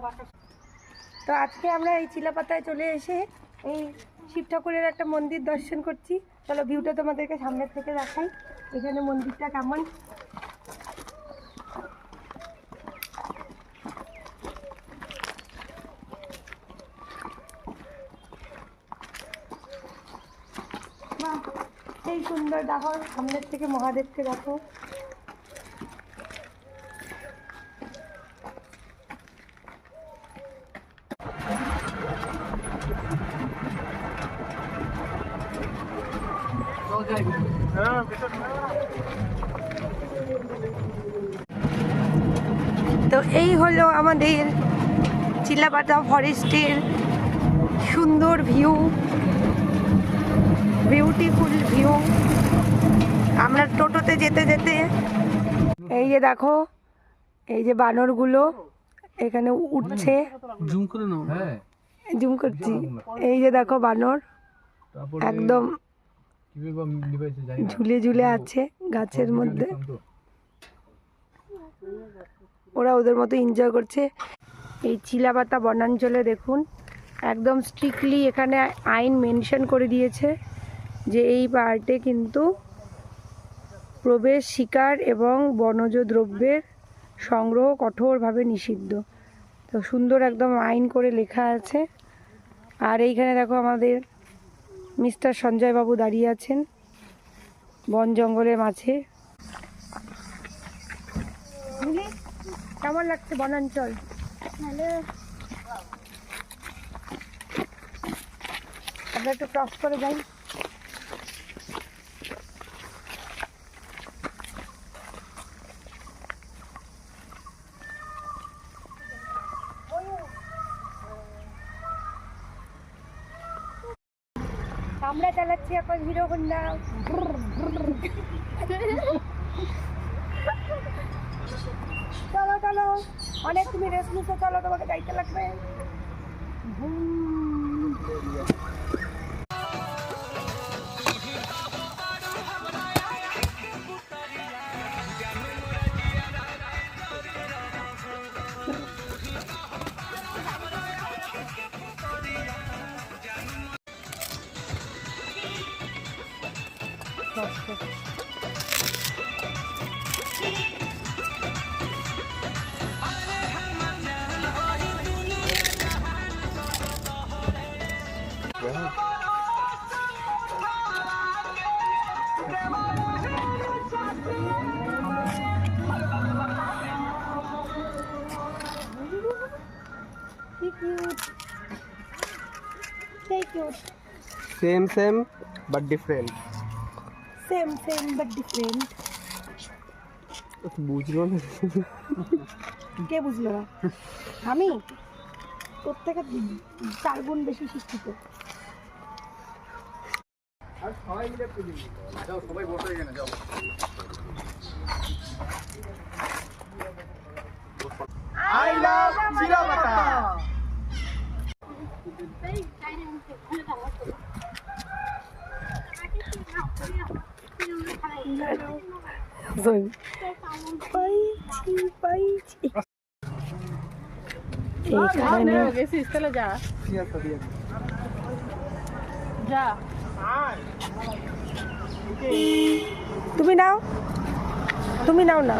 Gracias. তো আজকে আমরা এই চিলাপাতায় চলে এসে এই শিব ঠাকুরের একটা মন্দির দর্শন করছি। চলো ভিউটা তোমাদেরকে সামনের থেকে দেখাই। এখানে মন্দিরটা কেমন? এই সুন্দর দেখো সামনের থেকে মহাদেবকে দেখো। তো এই হলো আমাদের চিলাপাতা ফরেস্টের সুন্দর ভিউ বিউটিফুল ভিউ আমরা টোটোতে যেতে যেতে এই যে দেখো এই যে বানরগুলো এখানে উঠছে। জুম করে নাও। হ্যাঁ। জুম করছি। এই যে দেখো বানর একদম ঝুলে ঝুলে আছে গাছের মধ্যে। ওরা ওদের মতো এনজয় করছে। এই চিলাপাতা বনাঞ্চলে দেখুন একদম স্ট্রিক্টলি এখানে আইন মেনশন করে দিয়েছে যে এই পার্টে কিন্তু প্রবেশ শিকার এবং বনজ দ্রব্যের সংগ্রহ কঠোরভাবে নিষিদ্ধ। তো সুন্দর একদম আইন করে লেখা আছে। আর এইখানে দেখো আমাদের মিস্টার সঞ্জয়বাবু দাঁড়িয়ে আছেন বন জঙ্গলের মাঝে। কেমন লাগছে বনাঞ্চল? আমরা একটু ক্রস করে যাই। আমরা চালাচ্ছি এখন হিরো হন্ডা। চলো চলো। অনেক তুমি রেস্ট নিতে চলো, তোমাকে যাইতে লাগবে। কি কিউট সেই cute same same but different same same but different বুঝলো না কে বুঝলো? না আমি? তোর থেকে চার গুণ বেশি শিক্ষিত। আই পাইছি পাইছি এইখানে গেছিস তাহলে যা যা। তুমি নাও। তুমি নাও না।